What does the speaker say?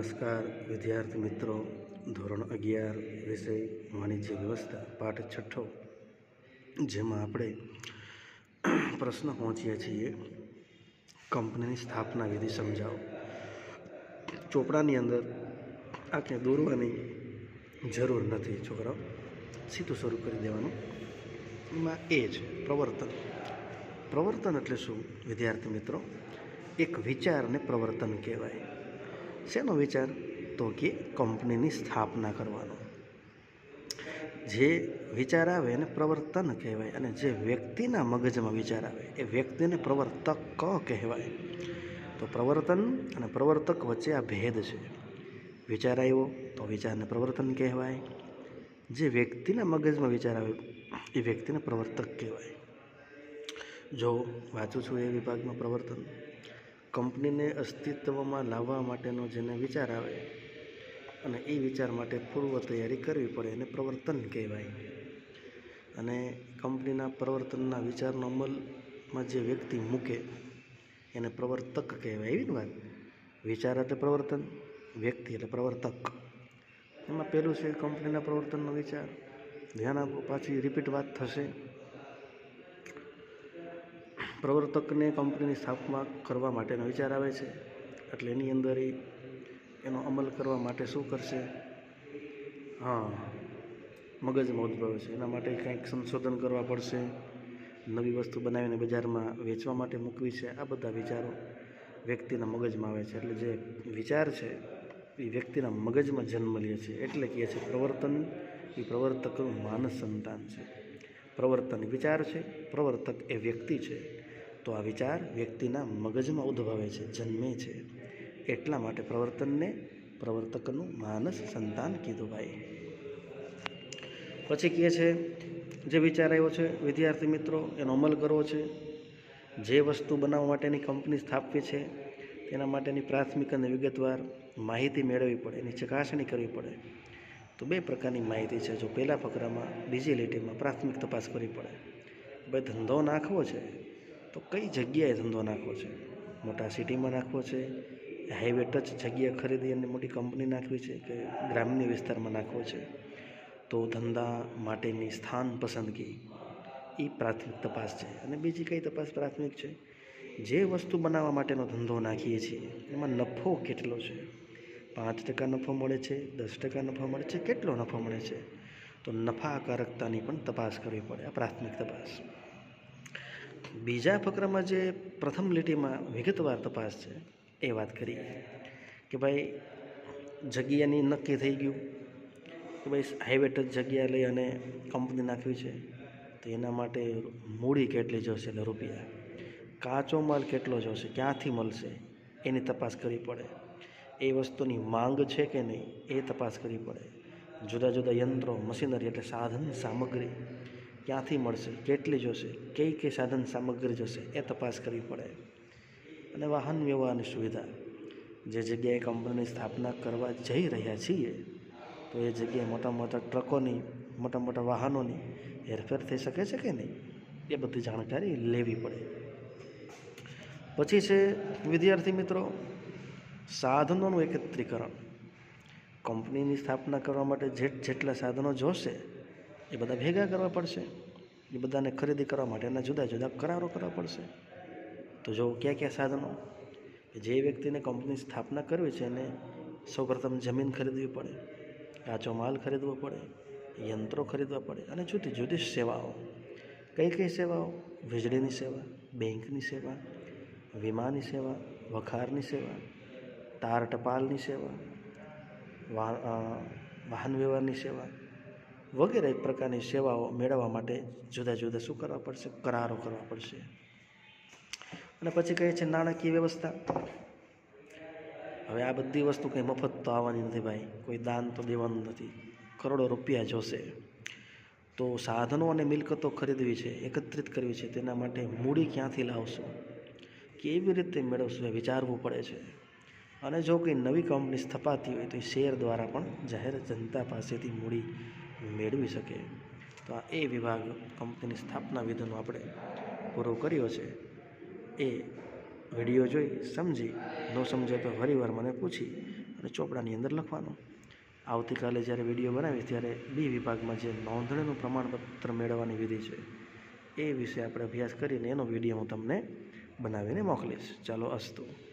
નમસ્કાર, વિદ્યાર્થી મિત્રો. ધોરણ અગિયાર વિષય વાણિજ્ય વ્યવસ્થા, પાઠ છઠ્ઠો, જેમાં આપણે પ્રશ્ન પહોંચ્યા છીએ. કંપનીની સ્થાપના વિધિ સમજાવો. ચોપડાની અંદર આ ક્યાંય દોરવાની જરૂર નથી, છોકરાઓ. સીધું શરૂ કરી દેવાનું. એમાં એ જ પ્રવર્તન. પ્રવર્તન એટલે શું? વિદ્યાર્થી મિત્રો, એક વિચારને પ્રવર્તન કહેવાય. શેનો વિચાર? તો કે કંપનીની સ્થાપના કરવાનો. જે વિચાર આવે એને પ્રવર્તન કહેવાય અને જે વ્યક્તિના મગજમાં વિચાર આવે એ વ્યક્તિને પ્રવર્તક કહેવાય. તો પ્રવર્તન અને પ્રવર્તક વચ્ચે આ ભેદ છે. વિચાર આવ્યો તો વિચારને પ્રવર્તન કહેવાય. જે વ્યક્તિના મગજમાં વિચાર આવે એ વ્યક્તિને પ્રવર્તક કહેવાય. જો વાંચું છું એ વિભાગમાં પ્રવર્તન. કંપનીને અસ્તિત્વમાં લાવવા માટેનો જેને વિચાર આવે અને એ વિચાર માટે પૂર્વ તૈયારી કરવી પડે એને પ્રવર્તન કહેવાય. અને કંપનીના પ્રવર્તનના વિચારનો અમલમાં જે વ્યક્તિ મૂકે એને પ્રવર્તક કહેવાય. એવી વાત. વિચાર એટલે પ્રવર્તન, વ્યક્તિ એટલે પ્રવર્તક. એમાં પહેલું છે કંપનીના પ્રવર્તનનો વિચાર. ધ્યાન આપો, પાછી રિપીટ વાત થશે. પ્રવર્તકને કંપનીની સ્થાપના કરવા માટેનો વિચાર આવે છે. એટલે એની અંદર એ એનો અમલ કરવા માટે શું કરશે? હા, મગજમાં ઉદ્ભવે છે. એના માટે કંઈક સંશોધન કરવા પડશે. નવી વસ્તુ બનાવીને બજારમાં વેચવા માટે મૂકવી છે. આ બધા વિચારો વ્યક્તિના મગજમાં આવે છે. એટલે જે વિચાર છે, એ વ્યક્તિના મગજમાં જન્મ લે છે. એટલે કહે છે પ્રવર્તન. એ પ્રવર્તકનું માનસ સંતાન છે. પ્રવર્તન વિચાર છે. પ્રવર્તક એ વ્યક્તિ છે. તો આ વિચાર વ્યક્તિના મગજમાં ઉદ્ભવે છે, જન્મે છે. એટલા માટે પ્રવર્તનને પ્રવર્તકનું માનસ સંતાન કીધું ભાઈ. પછી કહે છે, જે વિચાર આવ્યો છે, વિદ્યાર્થી મિત્રો, એનો અમલ કરવો છે. જે વસ્તુ બનાવવા માટેની કંપની સ્થાપવી છે, તેના માટેની પ્રાથમિક અને વિગતવાર માહિતી મેળવવી પડે, એની ચકાસણી કરવી પડે. તો બે પ્રકારની માહિતી છે, જો પહેલા ફકરામાં, બીજી લીટીમાં પ્રાથમિક તપાસ કરવી પડે. ભાઈ, ધંધો નાખવો છે. તો કઈ જગ્યાએ ધંધો નાખવો છે? મોટા સિટીમાં નાખવો છે? હાઈવે ટચ જગ્યા ખરીદી અને મોટી કંપની નાખવી છે કે ગ્રામ્ય વિસ્તારમાં નાખવો છે? તો ધંધા માટેની સ્થાન પસંદગી એ પ્રાથમિક તપાસ છે. અને બીજી કઈ તપાસ પ્રાથમિક છે? જે વસ્તુ બનાવવા માટેનો ધંધો નાખીએ છીએ, એમાં નફો કેટલો છે? પાંચ ટકા નફો મળે છે, દસ ટકા નફો મળે છે, કેટલો નફો મળે છે? તો નફાકારકતાની પણ તપાસ કરવી પડે, આ પ્રાથમિક તપાસ. બીજા ફકરામાં જે પ્રથમ લીટીમાં વિગતવાર તપાસ છે, એ વાત કરીએ કે ભાઈ જગ્યાની નક્કી થઈ ગયું કે ભાઈ હાઈવે ટચ જગ્યા લઈ અને કંપની નાખવી છે, તો એના માટે મૂડી કેટલી જોશે એટલે રૂપિયા? કાચો માલ કેટલો જોશે? ક્યાંથી મળશે? એની તપાસ કરવી પડે. એ વસ્તુની માંગ છે કે નહીં, એ તપાસ કરવી પડે. જુદા જુદા યંત્રો, મશીનરી એટલે સાધન, સામગ્રી ક્યાંથી મળશે, કેટલી જોશે, કઈ કઈ સાધન સામગ્રી જોશે, એ તપાસ કરવી પડે. અને વાહન વ્યવહારની સુવિધા. જે જગ્યાએ કંપનીની સ્થાપના કરવા જઈ રહ્યા છીએ, તો એ જગ્યાએ મોટા મોટા ટ્રકોની, મોટા મોટા વાહનોની હેરફેર થઈ શકે છે કે નહીં, એ બધી જાણકારી લેવી પડે. પછી છે, વિદ્યાર્થી મિત્રો, સાધનોનું એકત્રીકરણ. કંપનીની સ્થાપના કરવા માટે જેટ જેટલા સાધનો જોશે એ બધા ભેગા કરવા પડશે. એ બધાને ખરીદી કરવા માટે એના જુદા જુદા કરારો કરવા પડશે. તો જો કયા કયા સાધનો? જે વ્યક્તિને કંપની સ્થાપના કરવી છે એને સૌપ્રથમ જમીન ખરીદવી પડે, કાચો માલ ખરીદવો પડે, યંત્રો ખરીદવા પડે અને જુદી જુદી સેવાઓ. કઈ કઈ સેવાઓ? વીજળીની સેવા, બેંકની સેવા, વીમાની સેવા, વખારની સેવા, તાર ટપાલની સેવા વાહન વ્યવહારની સેવા વગેરે પ્રકારની સેવાઓ મેળવવા માટે જુદા જુદા શું કરવા પડશે? કરારો કરવા પડશે. અને પછી કહે છે, નાણાકીય વ્યવસ્થા. હવે આ બધી વસ્તુ કંઈ મફત તો આવવાની નથી ભાઈ. કોઈ દાન તો દેવાનું નથી. કરોડો રૂપિયા જોશે. તો સાધનો અને મિલકતો ખરીદવી છે, એકત્રિત કરવી છે, તેના માટે મૂડી ક્યાંથી લાવશું? કેવી રીતે મેળવશું એ વિચારવું પડે છે. અને જો કંઈ નવી કંપની સ્થપાતી હોય તો એ શેર દ્વારા પણ જાહેર જનતા પાસેથી મૂડી મેળવી શકે. તો આ એ વિભાગ કંપનીની સ્થાપના વિધિનો આપણે પૂરો કર્યો છે. એ વીડિયો જોઈ સમજી, ન સમજે તો ફરીવાર મને પૂછી અને ચોપડાની અંદર લખવાનું. આવતીકાલે જ્યારે વીડિયો બનાવીશ ત્યારે બી વિભાગમાં જે નોંધણીનું પ્રમાણપત્ર મેળવવાની વિધિ છે, એ વિશે આપણે અભ્યાસ કરીને એનો વીડિયો હું તમને બનાવીને મોકલીશ. ચાલો, અસ્તુ.